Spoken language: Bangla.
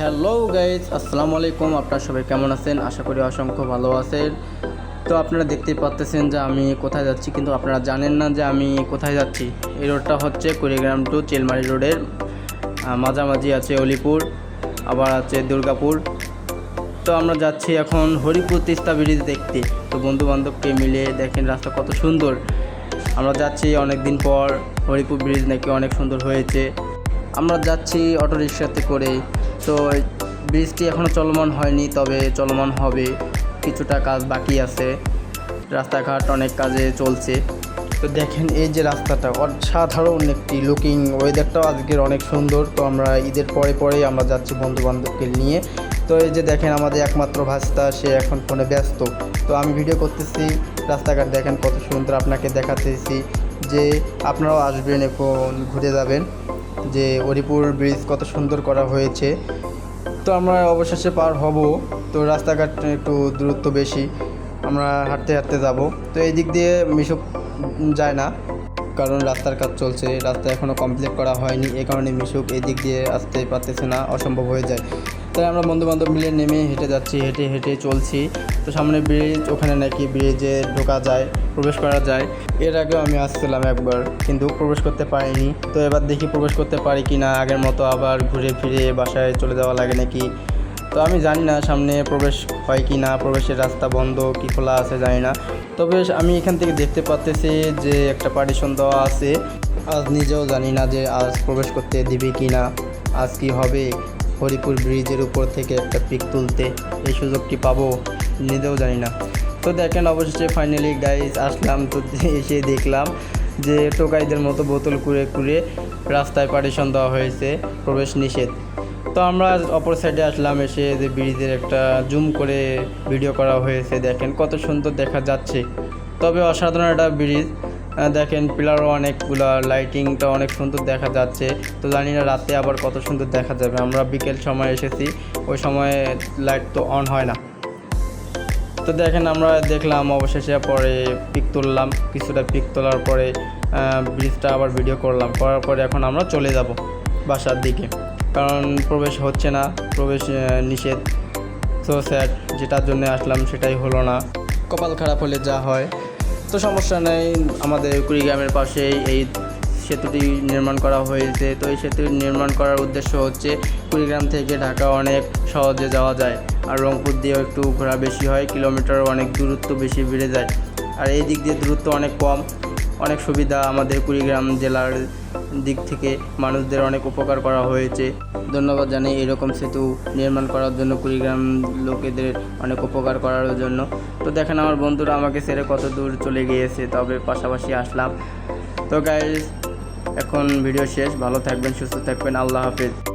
হ্যালো গাইজ আসসালামু আলাইকুম আপনারা সবাই কেমন আছেন? আশা করি অসংখ্য ভালো আছেন। তো আপনারা দেখতেই পাচ্তেছেন যে আমি কোথায় যাচ্ছি, কিন্তু আপনারা জানেন না যে আমি কোথায় যাচ্ছি। এই রোডটা হচ্ছে কুড়িগ্রাম টু চেলমারি রোডের মাঝামাঝি আছে অলিপুর, আবার আছে দুর্গাপুর। তো আমরা যাচ্ছি এখন হরিপুর তিস্তা ব্রিজ দেখতে। তো বন্ধু বান্ধবকে মিলে দেখেন রাস্তা কত সুন্দর। আমরা যাচ্ছি অনেক দিন পর হরিপুর ব্রিজ নাকি অনেক সুন্দর হয়েছে। আমরা যাচ্ছি অটো রিক্সাতে করে। তো ব্রিজটি এখনও চলমান হয়নি, তবে চলমান হবে। কিছুটা কাজ বাকি আছে। রাস্তাঘাট অনেক কাজে চলছে। তো দেখেন, এই যে রাস্তাটা অসাধারণ একটি লুকিং ওয়েদারটাও আজকের অনেক সুন্দর। তো আমরা ঈদের পরে পরেই আমরা যাচ্ছি বন্ধু বান্ধবকে নিয়ে। তো এই যে দেখেন, আমাদের একমাত্র ভাস্তা, সে এখন ফোনে ব্যস্ত। তো আমি ভিডিও করতেছি, রাস্তাঘাট দেখেন কত সুন্দর আপনাকে দেখাতেছি। যে আপনারাও আসবেন এখন, ঘুরে যাবেন, যে হরিপুর ব্রিজ কত সুন্দর করা হয়েছে। তো আমরা অবশেষে পার হব, তো রাস্তাঘাট একটু দূরত্ব বেশি, আমরা হাঁটতে হাঁটতে যাব। তো এই দিক দিয়ে মিশুক যায় না, কারণ রাস্তার কাজ চলছে, রাস্তা এখনও কমপ্লিট করা হয়নি এই কারণে মিশুক এই দিক দিয়ে আসতে পারতেছে না, অসম্ভব হয়ে যায়। তাই আমরা বন্ধু বান্ধব মিলে নেমে হেঁটে যাচ্ছি, হেঁটে হেঁটে চলছি। তো সামনে ব্রিজ ওখানে নাকি ব্রিজে ঢোকা যায়, প্রবেশ করা যায়। এর আগেও আমি আসছিলাম একবার, কিন্তু প্রবেশ করতে পারিনি। তো এবার দেখি প্রবেশ করতে পারি কি না আগের মতো আবার ঘুরে ফিরে বাসায় চলে যাওয়া লাগে নাকি? তো আমি জানি না সামনে প্রবেশ হয় কি না প্রবেশের রাস্তা বন্ধ, কি খোলা আছে জানি না। তবে আমি এখান থেকে দেখতে পাচ্তেছি যে একটা পার্টিশন দেওয়া আছে। আজ নিজেও জানি না যে আজ প্রবেশ করতে দিবে কি না আজ কি হবে? হরিপুর ব্রিজের উপর থেকে একটা পিক তুলতে এই সুযোগটি পাবো নিজেও জানি না। তো দেখেন অবশেষে ফাইনালি গাইজ আসলাম, তো এসে দেখলাম যে টোকাইদের মতো বোতল কুড়ে কুড়ে রাস্তায় পার্টিশন দেওয়া হয়েছে, প্রবেশ নিষেধ। তো আমরা অপর সাইডে আসলাম, এসে যে ব্রিজের একটা জুম করে ভিডিও করা হয়েছে, দেখেন কত সুন্দর দেখা যাচ্ছে। তবে অসাধারণ একটা ব্রিজ। দেখেন পিলারও অনেকগুলো লাইটিংটা অনেক সুন্দর দেখা যাচ্ছে। তো জানি না রাতে আবার কত সুন্দর দেখা যাবে। আমরা বিকেল সময় এসেছি, ওই সময় লাইট তো অন হয় না। তো দেখেন আমরা দেখলাম, অবশেষে পরে পিক তুললাম, কিছুটা পিক তোলার পরে ব্রিজটা আবার ভিডিও করলাম। করার পরে এখন আমরা চলে যাব বাসার দিকে। কারণ প্রবেশ হচ্ছে না, প্রবেশ নিষেধ। তো স্যার যেটার জন্য আসলাম সেটাই হলো না। কপাল খারাপ হলে যা হয়। তো সমস্যা নেই। আমাদের কুড়িগ্রামের পাশেই এই সেতুটি নির্মাণ করা হয়েছে। তো এই সেতু নির্মাণ করার উদ্দেশ্য হচ্ছে কুড়িগ্রাম থেকে ঢাকা অনেক সহজে যাওয়া যায় আর রংপুর দিয়েও একটু ঘোরা বেশি হয়। কিলোমিটার অনেক দূরত্ব বেশি বেড়ে যায়। আর এই দিক দিয়ে দূরত্ব অনেক কম। অনেক সুবিধা আমাদের কুড়িগ্রাম জেলার দিক থেকে মানুষদের অনেক উপকার করা হয়েছে। ধন্যবাদ জানাই এরকম সেতু নির্মাণ করার জন্য কুড়িগ্রাম লোকেদের অনেক উপকার করার জন্য। তো দেখেন আমার বন্ধুরা আমাকে ছেড়ে কত দূর চলে গিয়েছে, তবে পাশাপাশি আসলাম। তো গাইজ এখন ভিডিও শেষ। ভালো থাকবেন, সুস্থ থাকবেন। আল্লাহ হাফেজ।